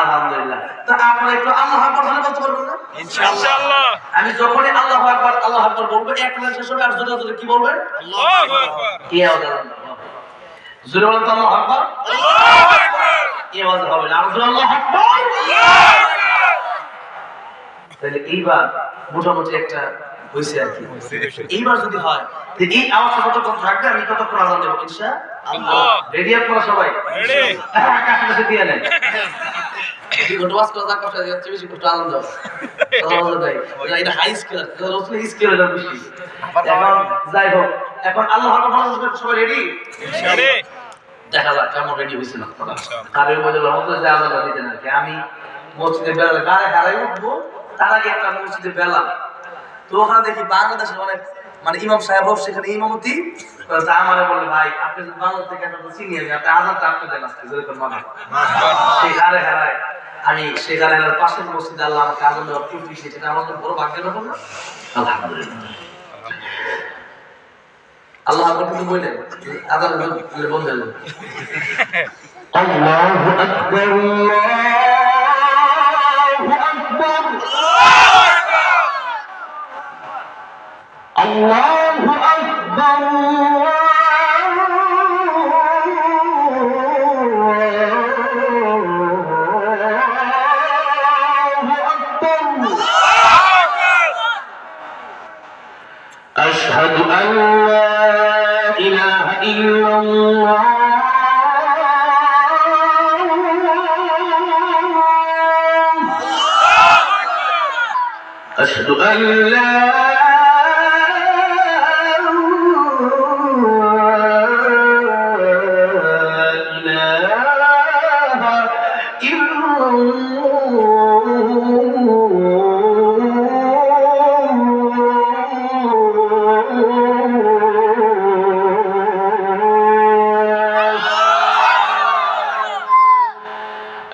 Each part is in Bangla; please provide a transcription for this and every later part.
আলহামদুলিল্লাহ। তো আপনারা একটু আল্লাহ আকবার ধরে বলতে পারবেন না? ইনশাআল্লাহ। আমি যখনই আল্লাহ আকবার আল্লাহ আকবার বলব এক লাইন শেষ হবে আর জোরে জোরে কি বলবেন? আল্লাহু আকবার। কি আওয়াজ জোরে বলেন তো আকবার। আল্লাহু আকবার। কি আওয়াজ হবে না। জোরে আল্লাহ আকবার। তাহলে এইবার মোটামুটি একটা হয়েছে আর কি। এইবার যদি হয় এই আওয়াজটা কতক্ষণ থাকবে? আমি কতক্ষণ আজান দেবো রেডি আপনারা সবাই? আকাশ দিয়ে নেন। ঘণ্টা ওয়াজ করা যাক কষ্ট যাচ্ছে বেশি কষ্ট আনন্দ কথা বলতে দেয় এটা হাই স্কেল রসুল স্কেল এটা বেশি এখন যাই হোক এখন আল্লাহ সবাই রেডি রেডি দেখা যাক কেমন রেডি হয়েছিল আর ওই বলে রহমতুল্লাহ যে আলাদা দিতে না কি। আমি মসজিদে বেলা গাড়ি হারাই উঠবো? তার আগে একটা মসজিদে বেলা। তো ওখানে দেখি বাংলাদেশের অনেক মানে ইমাম সাহেব সেখানে ইমামতি। তা আমারে বলে ভাই আপনি বাংলাদেশ থেকে একটা চিনি আমি আপনি আপনি দেন আজকে যেরকম মানে সেই গাড়ি হারায়। আমি শেখ আলিনার পাশের মসজিদ আল্লাহ আমাকে আগুন দেওয়ার সেটা আমার বড় ভাগ্যের ব্যাপার না? আলহামদুলিল্লাহ। আল্লাহ আপনার কিছু বললেন? বন্ধ আকবার, আল্লাহ أشهد أن لا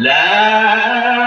لا